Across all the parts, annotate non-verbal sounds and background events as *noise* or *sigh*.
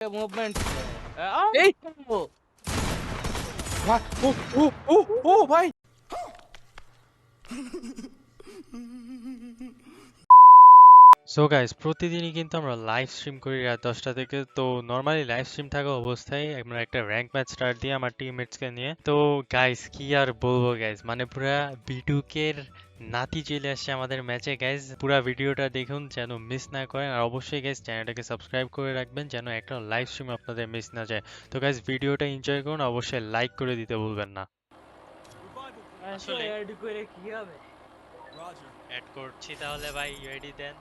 Movement এই! ও ও ও ও ভাই so guys প্রতিদিনই কিন্তু আমরা লাইভ স্ট্রিম করি রাত দশটা থেকে। তো নর্মালি লাইভ স্ট্রিম থাকা অবস্থায় আমরা একটা র্যাঙ্ক ম্যাচ স্টার্ট দিই আমার টিমমেটসকে নিয়ে। তো গাইস কি আর বলব গাইস মানে পুরা বিটুকের নাতি চলে আসছে আমাদের ম্যাচে গাইস পুরো ভিডিওটা দেখুন যেন মিস না করেন। আর অবশ্যই গাইস চ্যানেলটাকে সাবস্ক্রাইব করে রাখবেন যেন একটা লাইভ স্ট্রিম আপনাদের মিস না যায়। তো গাইস ভিডিওটা এনজয় করুন। অবশ্যই লাইক করে দিতে ভুলবেন না। আসলে- এড করে কি হবে? অ্যাড করছি তাহলে ভাই রেডি দেন।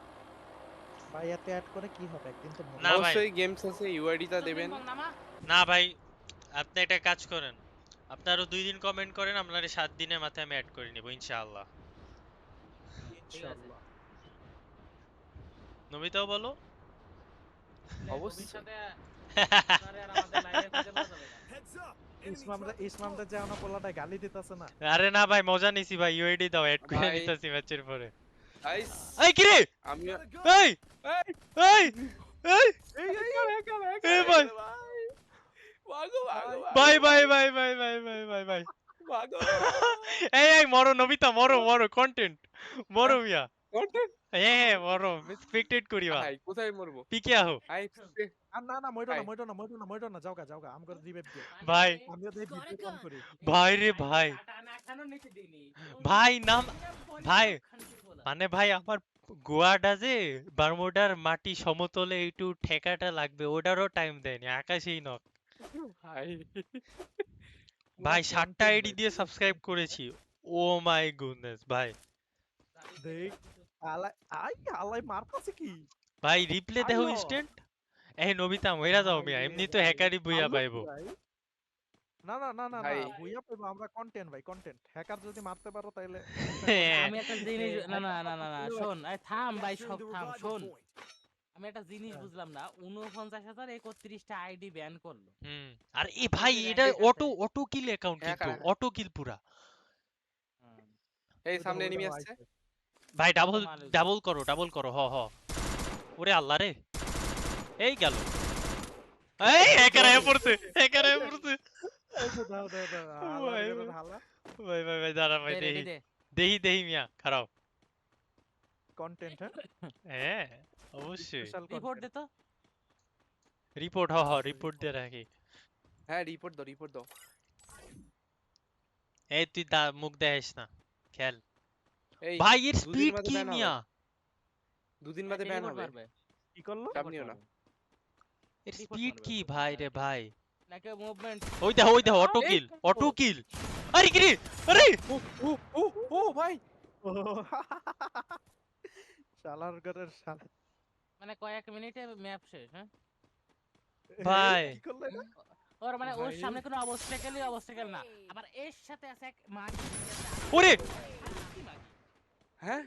ভাই এতে অ্যাড করে কি হবে? একদিন তো না অবশ্যই গেমস আছে ইউআইডিটা দেবেন। না ভাই আপনি একটা কাজ করেন। আপনারও দুই দিন কমেন্ট করেন আপনার সাত দিনের মাথায় আমি অ্যাড করে নিব ইনশাআল্লাহ। ইনশাআল্লাহ। নমিতাও বলো। অবশ্যই ইসমামরা ইসমামরা যে আমরা পোলাটা গালি দিতেছে না। আরে না ভাই মজা নিছি ভাই ইউআইডি দাও অ্যাড করে। নিতেছি ম্যাচের পরে। এই কি রে আমি এই এই এই এই ভাই। ভাগো ভাগো ভাই ভাই ভাই ভাই ভাই ভাই ভাই ভাই। ভাগো। এই এই মরো নমিতা মরো মরো কন্টেন্ট মরো মিয়া। কন্টেন্ট হ্যাঁ হ্যাঁ মরো স্পেক্টেট করিবা। ভাই কোথায় মরবো? পিকে আহো। আর না না মইটো না। মইটো না মইটো না মইটো না যাওগা যাওগা আম করে দিবে ভাই। আমিও দেই ভিডিও কল করি ভাই রে ভাই। ভাই নাম ভাই মানে ভাই আমার গোয়াটা যে বারমুডার মাটি সমতলে একটু ঠেকাটা লাগবে ওটারও টাইম দেয়নি আকাশেই নক ভাই ভাই সাতটা আইডি দিয়ে সাবস্ক্রাইব করেছি। ও মাই গুডনেস ভাই। দেখ আলাই আই আলাই মারতাছে কি? ভাই রিপ্লে দেখো। ইনস্ট্যান্ট এই নবিতা মইরা যাও মিয়া। এমনি তো হ্যাকারই বুইয়া পাইবো। না না না না। বুইয়া পাইবো। আমরা কন্টেন্ট ভাই কন্টেন্ট হ্যাকার যদি মারতে পারো তাইলে হ্যাঁ। আমি একটা জিনিস না না না না না *laughs* শোন থাম ভাই সব থাম শোন। আমি একটা জিনিস বুঝলাম না উনপঞ্চাশ হাজার একত্রিশটা আইডি ব্যান করল। হুম। আর এ ভাই এটা অটো অটো কিল অ্যাকাউন্ট হ্যাঁ, কিন্তু অটো কিল পুরা। এই সামনে এনিমি আসছে। ভাই ডাবল ডাবল করো ডাবল করো হ হ। ওরে আল্লাহ রে। এই গেল। এই হ্যাকার আয়া পড়ছে হ্যাকার আয়া পড়ছে। দাও ভাই, ভাই। ভাই দাঁড়া ভাই দেহি। দেহি দেহি মিয়া খারাপ। কন্টেন্ট হ্যাঁ? হ্যাঁ। অবশ্যই। রিপোর্ট দে তো। রিপোর্ট হ হ রিপোর্ট দিয়ে রাখি। হ্যাঁ রিপোর্ট দাও রিপোর্ট দাও। এই তুই দা মুখ দেখাইস না খেল। ভাই এর স্পিড কি মিয়া? দুদিন বাদে ব্যান হবে। কি করল? চাপ না। এর স্পিড কি ভাই রে ভাই? নাকি মুভমেন্ট ওই দেখো ওই দেখো অটো কিল অটো কিল আরে কি আরে! ও ও ও ও ভাই! *laughs* শালার ঘরের শালা। মানে কয়েক মিনিটে ম্যাপ শেষ হ্যাঁ? *laughs* ভাই। কি করল ওর মানে ওর সামনে কোনো অবস্টাকেলই অবস্টাকেল না। আবার এর সাথে আছে এক মাগি। ওরে! হ্যাঁ?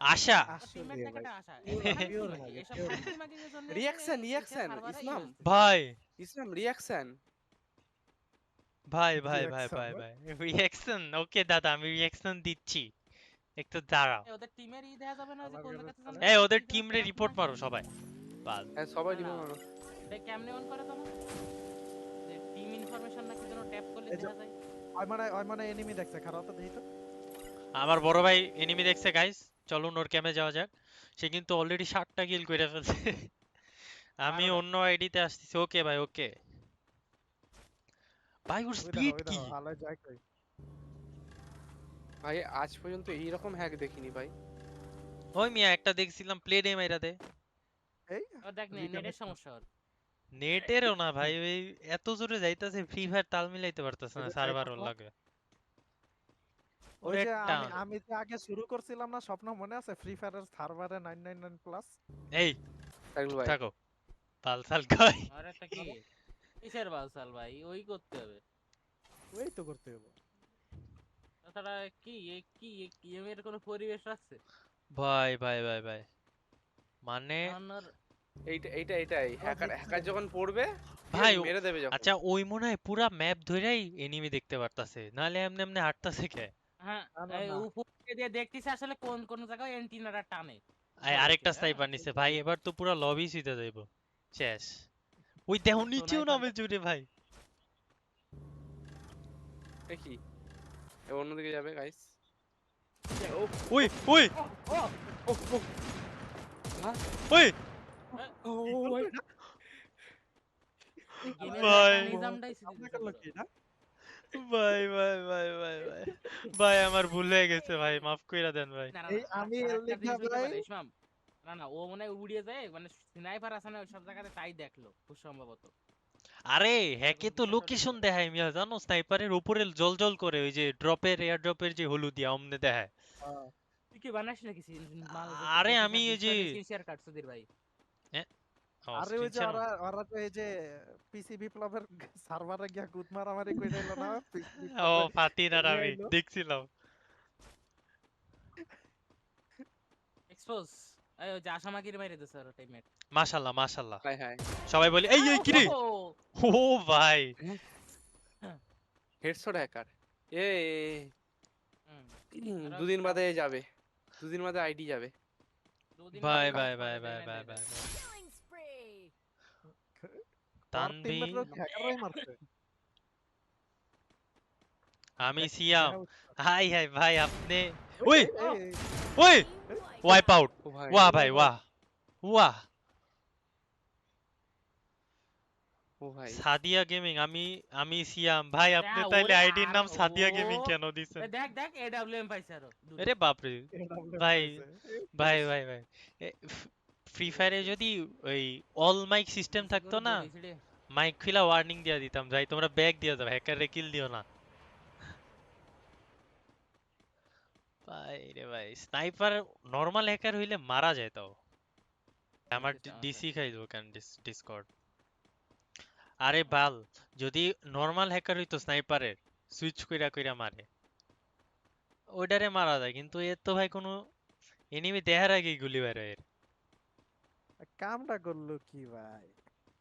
আশা। *laughs* Reaction, reaction, ইসলাম। ভাই। ইসলাম রিঅ্যাকশন ভাই ভাই ভাই ভাই ভাই। ভাই। রিঅ্যাকশন ওকে দাদা আমি রিঅ্যাকশন দিচ্ছি। একটু দাঁড়াও। ওদের টিমের ই দেখা যাবে না যে আমার কোন কাছে জায়গাতে এই ওদের টিম রে রিপোর্ট মারো সবাই। বাস হ্যাঁ সবাই রিপোর্ট। মারো। দেখ কেমনে অন করে তোমার যে টিম ইনফরমেশন নাকি যেন ট্যাপ করলে দেখা যায় ওই মানে ওই মানে এনিমি দেখছে খারাপ তো দেখি তো। আমার বড় ভাই এনিমি দেখছে গাইস চলুন ওর ক্যামে যাওয়া যাক। সে কিন্তু অলরেডি ষাটটা কিল করে ফেলছে। আমি অন্য আইডিতে আসতেছি। ওকে ভাই ওকে। ভাই ওর স্পিড কি দেখো, হালায় যায় কই। ভাই আজ পর্যন্ত এইরকম হ্যাক দেখিনি ভাই। ওই মিয়া একটা দেখছিলাম প্লে ডে মাইরা দে। এই? ও দেখ নে নেটের সমস্যা ওর। নেটেরও না ভাই ওই এত জোরে যাইতাছে ফ্রি ফায়ার তাল মিলাইতে পারতাছে না সার্ভার ওর লাগে। ওই যে আমি আমি যে আগে শুরু করছিলাম না স্বপ্ন মনে আছে ফ্রি ফায়ারের সার্ভারে 999 প্লাস এই থাকল ভাই। থাকো। পালসাল কয়। আর একটা কি? কিসের বালসাল ভাই? ওই করতে হবে। ওই তো করতে হবে। তাছাড়া কি? এ কি? গেম এর কোনো পরিবেশ রাখছে ভাই ভাই ভাই ভাই। মানে এইটা এইটা এটাই হ্যাকার হ্যাকার যখন পড়বে ভাই মেরে দেবে যখন। আচ্ছা ওই মনে হয় পুরা ম্যাপ ধরেই এনিমি দেখতে পারতাছে। নাহলে এমনি এমনি হাঁটতাছে কে? হ্যাঁ। উপর দিয়ে দেখতেছে আসলে কোন কোন জায়গায় এন্টিনাটা টানে। আই আরেকটা স্নাইপার নিছে। ভাই এবার তো পুরা লবি সুইতে যাইব। শেষ। ওই দেখো নিচেও নামে জুড়ে ভাই। এ অন্যদিকে যাবে গাইস ওই ওই ওই ও ভাই। ভাই। ভাই ভাই ভাই ভাই। ভাই ভাই আমার ভুল হয়ে গেছে ভাই মাফ কইরা দেন ভাই। না, না, আমি ও মনে হয় উড়িয়ে যায় মানে স্নাইপার আছে না সব জায়গাতে তাই দেখল খুব সম্ভবত। আরে হ্যাকে তো লোকেশন দেখায় মিয়া জানো? স্নাইপারের উপরে জল জল করে ওই যে ড্রপের এয়ার ড্রপের যে হলুদিয়া অমনে দেখায়। হ্যাঁ। তুই কি বানাস নাকি আরে আমি ওই যে- শেয়ার কাট সুধীর ভাই। আরে ওই যে share ওরা ওরা তো এই যে পিসি বিপ্লবের সার্ভারে গিয়া গুদ মারামারি কইরা এলো না? ও ফাতিন আর আমি দেখছিলাম। Expose hi hi. সবাই বলি এই এই কিরে? ও ভাই। Headshot hacker. এ দুদিন বাদে যাবে। দুদিন বাদে আইডি যাবে। ভাই ভাই ভাই ভাই ভাই ভাই তানভীর। আমি সিয়াম। হ্যাঁ, হাই হাই ভাই আপনি ওই, ওই। এই, এই, ওই Team wipe. ওয়াইপ আউট ও ভাই ওয়াহ ভাই ওয়াহ ওয়াহ ও ভাই সাদিয়া গেমিং আমি আমি সিয়াম ভাই আপনি হ্যাঁ, তাইলে ওরে আইডির নাম আর সাদিয়া গেমিং ও- কেন দিছেন এ দেখ দেখ এডব্লিউএম পাইছে আরও দুটো। আরে বাপরে AWM ভাই পাইছে। ভাই ভাই ভাই ফ্রি ফায়ারে যদি ওই অল মাইক সিস্টেম থাকতো না গড়ি ছিড়ে। মাইক খুলা ওয়ার্নিং দিয়া দিতাম ভাই তোমরা ব্যাগ দিয়ে দাও হ্যাকারে কিল দিও না ভাই রে ভাই স্নাইপার নরমাল হ্যাকার হইলে মারা যায় তাও। আমার। ডিসি খাইলো কেন ডিসকর্ড আরে বাল যদি নরমাল হ্যাকার হইতো স্নাইপারের সুইচ কইরা কইরা মারে। ওইটারে মারা যায় কিন্তু এর তো ভাই কোনো এনিমি দেখার আগে গুলি বের হয় এর। কামটা করল কি ভাই?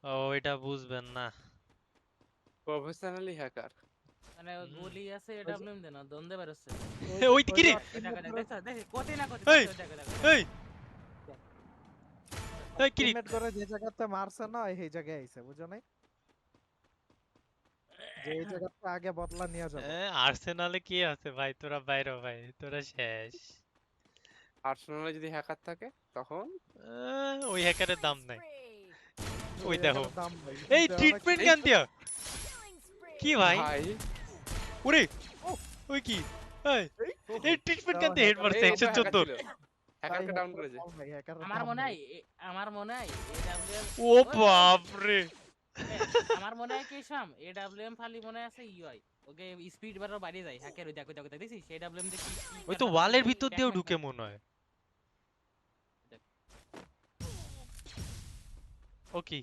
ও এটা বুঝবেন না। প্রফেশনালি হ্যাকার মানে গুলি আছে এডব্লিউএম দেনা দন্দে বেরোচ্ছে। ওই কি রে? না এই! এই। এই কি? করে যে জায়গাতে মারছে না এই জায়গায় আইছে বুঝো নাই? যে জায়গাতে আগে বদলা নিয়ে যাবে। এ, আর্সেনালে কি আছে ভাই? তোরা বাইরে ভাই তোরা শেষ। আর্সেনালে যদি হ্যাকার থাকে তখন? ওই হ্যাকারের দাম নাই। ওই দেখো। দাম এই ট্রিটমেন্ট কেন দিয়া কি ভাই? ভাই ওরে ওই কি? এই এই ট্রিটমেন্ট দিয়ে হেড মারছে এই একশো ওটা চোদ্দ। hacker ছিল। ভাই, হ্যাকারকে ডাউন করেছে আমার মনে নাই। হয় আমার মনে হয় এডব্লিউএম ও বাপরে। আমার মনে হয় কি শাম এডব্লিউএম খালি মনে আছে ইউআই ওকে স্পিড বাড়ার বাইরে যায় হ্যাকের ওই দেখো দেখো দেখো, দেখছিস? এডব্লিউএম দেখি ওই তো ওয়ালের ভিতর দিয়েও ঢুকে মনে হয়। ও কি?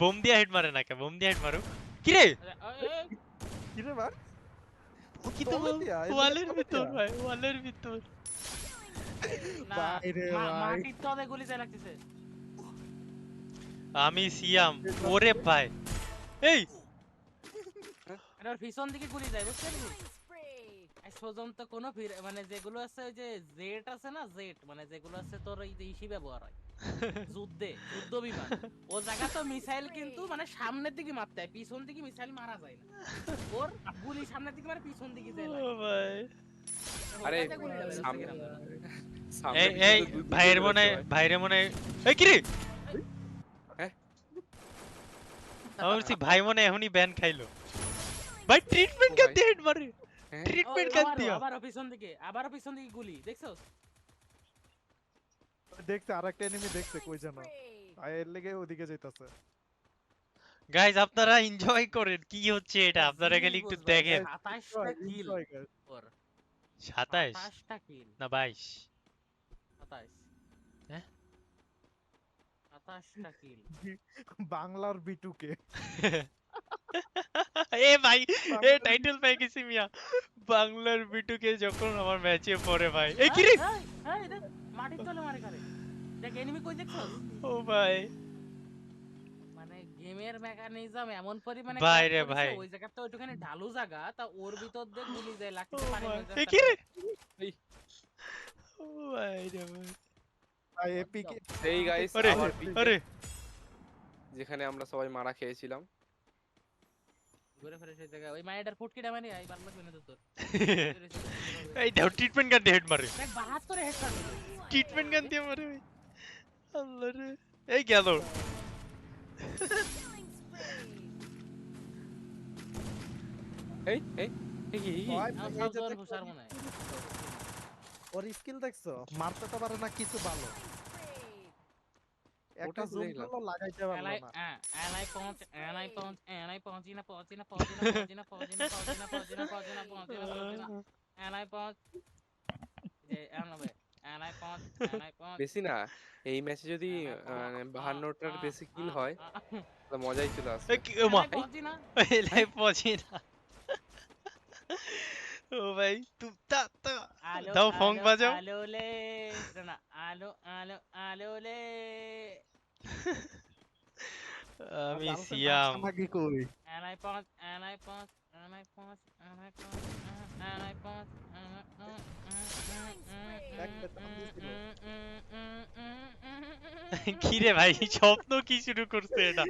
বোম দিয়া হেড মারে না কে? বোম দিয়া হেড মারো কি রে কি রে ভাই? ও কি তো ওয়ালের ভিতর ভাই ওয়ালের ভিতর। মাটির তলে গুলি যায় লাগতেছে। আমি সিয়াম। ওরে ভাই। এই! এটা ওর পিছন দিকে গুলি যায় Killing পর্যন্ত কোনো ফির- মানে যেগুলো আছে ওই যে জেট আছে না জেট মানে যেগুলো আছে তোর এই যে ইসি ব্যবহার হয়। যুদ্ধে যুদ্ধ বিমান। ও জায়গা তো মিসাইল কিন্তু মানে সামনের দিকে মারতে হয় পিছন দিকে মিসাইল মারা যায় না। ওর গুলি সামনের দিকে মারে পিছন দিকে যায়। ও ভাই। আরে, এই এই ভাইয়ের মনে ভাই। ভাইয়ের মনে এই কি রে হ্যাঁ? আমি বলছি ভাই মনে এখনই ব্যান খাইলো। ভাই ট্রিটমেন্ট দিয়ে হেড মারে। হ্যাঁ? ট্রিটমেন্ট কেন আবারও- দিয়া আবারও পিছন দিকে আবারও পিছন দিকে গুলি দেখছ? দেখছে আরেকটা এনিমি দেখছে কই যেন। Spree. এর লেগে ওদিকে যাইতাছে। গাইজ আপনারা এনজয় করেন কি হচ্ছে এটা? আপনারা খালি একটু দেখেন। সাতাশটা কিল Enjoy guys. ওর সাতাইশ সাতাশটা কিল না বাইশ। সাতাশ। হ্যাঁ? সাতাশটা কিল বাংলার বিটুকে। *laughs* এ ভাই এ টাইটেল পেয়ে গেছি মিয়া। বাংলার বিটুকে যখন আমার ম্যাচে পড়ে ভাই। এই কি রে? মাটির তলে মারে খারে দেখ এনিমি কই দেখছ? ও ভাই। মানে গেমের মেকানিজম এমন পরিমাণে ভাই কাজ রে করেছে, ভাই। ওই জায়গাটা ওইটুখানি ঢালু জায়গা তা ওর ভিতর দিয়ে গুলি যায় ও লাগতেছে পানির ভাই। মধ্যে এ কি রে? এই। ও ভাই রে ভাই। ভাই এপিকে এই গাইস আরে আবার পিকে- আরে যেখানে আমরা সবাই মারা খেয়েছিলাম। ঘুরে ফিরে সেই জায়গায় ওই মায়ের ফুটকিটা মারি আই ভালো লাগবে না তো তোর। *laughs* এই দেখো ট্রিটমেন্ট গান দিয়ে হেড মারে। দেখ বাহাত্তরে হেড শট ট্রিটমেন্ট গান দিয়ে মারে। ভাই এই গেল Killing spree. এই এই এই মনে হয় ওর স্কিল দেখছ মারতে তো পারে না কিছু ভালো একটা জুম করল লাগাইতে পারল না এলাই পৌঁছ এলাই পৌঁছ এলাই পৌঁছি না পৌঁছি না পৌঁছি না পৌঁছি না পৌঁছি না পৌঁছি না পৌঁছি না পৌঁছি না পৌঁছি না পৌঁছি না এলাই পৌঁছ যে এলাই পৌঁছ বেশি না। এই ম্যাচে যদি বাহান্নটার বেশি কিল হয় তাহলে মজাই চলে আসবে এই কি মা না। এই লাইভ পৌঁছি না। ও ভাই তুম তা তা দাও ফং আলো, বাজাও। আলো লে না আলো আলো আলো লে। আমি সিয়াম নাচানাচি কই? এলাই পৌঁছ এলাই পৌঁছ And I pause, and I pause, and I pause, কিরে ভাই স্বপ্ন কি শুরু করছে এটা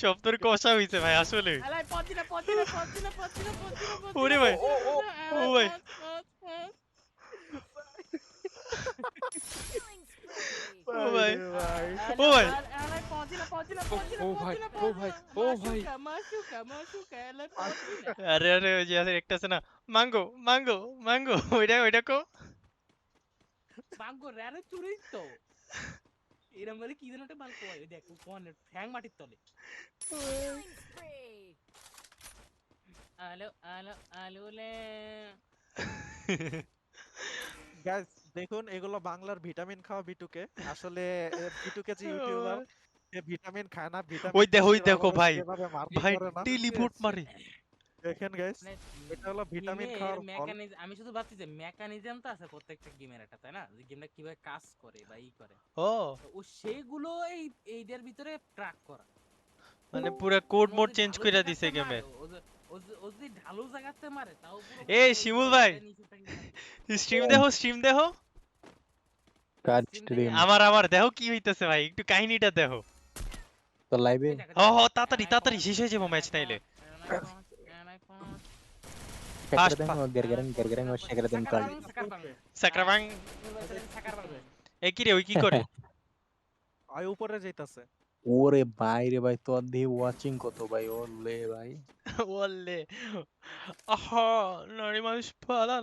স্বপ্নের কষা হইছে ভাই আসলে ওরে ভাই ও ভাই ও ভাই ও ভাই আরে আরে ওই যে একটা আছে না মাঙ্গো মাঙ্গো মাঙ্গো ওইটা ওইটা কো মাঙ্গো রে চুরি তো এরম বলে কি যেন একটা মাল কোয়াই দেখ কোন ফ্যাং মাটির তলে আলো আলো আলুলে গাইস দেখুন এগুলো বাংলার ভিটামিন খাওয়া বিটুকে। আসলে বিটুকে যে *laughs* ইউটিউবার সে ভিটামিন খায় না ভিটামিন ওই দেখো, ওই দেখো ভাই, ভাই টেলিপোর্ট মারে। দেখেন গাইস মানে এটা হলো ভিটামিন খাওয়ার মেকানিজম আমি শুধু ভাবছি যে মেকানিজম তো আছে প্রত্যেকটা গেমের একটা তাই না? যে গেমটা কীভাবে কাজ করে বা ই করে। ও। ও সেগুলো এই এইটার ভিতরে ট্র্যাক করা। মানে পুরো কোড মোড চেঞ্জ কইরা দিছে মারে, গেমের ও যে- ও যে- ও যদি ঢালু জায়গাতে মারে তাও পুরো এ, শিমুল ভাই। স্ট্রিম দেখো স্ট্রিম দেখো কার স্ট্রিম মানে আমার আমার দেখো কি হইতাছে ভাই একটু কাহিনীটা দেখো। তো লাইভে ও হো তাড়াতাড়ি তাড়াতাড়ি শেষ হয়ে যাব ম্যাচ নাইলে *laughs* কত ভাই? ওলে ভাই। *laughs* ওলে। আহ নারী মানুষ পালা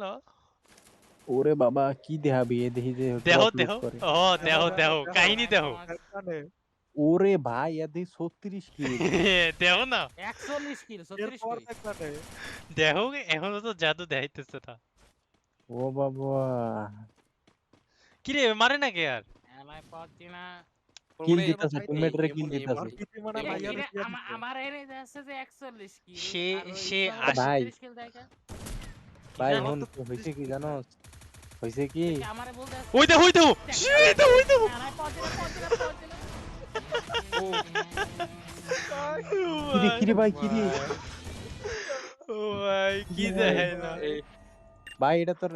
ওরে বাবা কি দেখাবি? এ দেখি যে দেহ দেহ? ও দেহ দেহ কাহিনী দেহ। ওরে ভাই এ দেখি ছত্রিশ কি *laughs* দেহ না? 41 কিল 36 কিল দেহ এখনও তো জাদু দেখাইতেছে না। ও বাবা। কি রে মারে না কে আর এলাই পাচ্ছি না? কিল দিতাছে এই- টিমমেট রে কিল দিতাছে। মানে। আমার এনে যাচ্ছে যে 41 কিল সে- সে সব আশি- ভাই। 36 কিল কে? ভাই হন হইছে কি জানো? হইছে কি? ওই দে ওই দে ওই দে ওই দে কিরে কিরে ভাই কিরে? ও ভাই কি যে হেলা। ভাই এটা তোর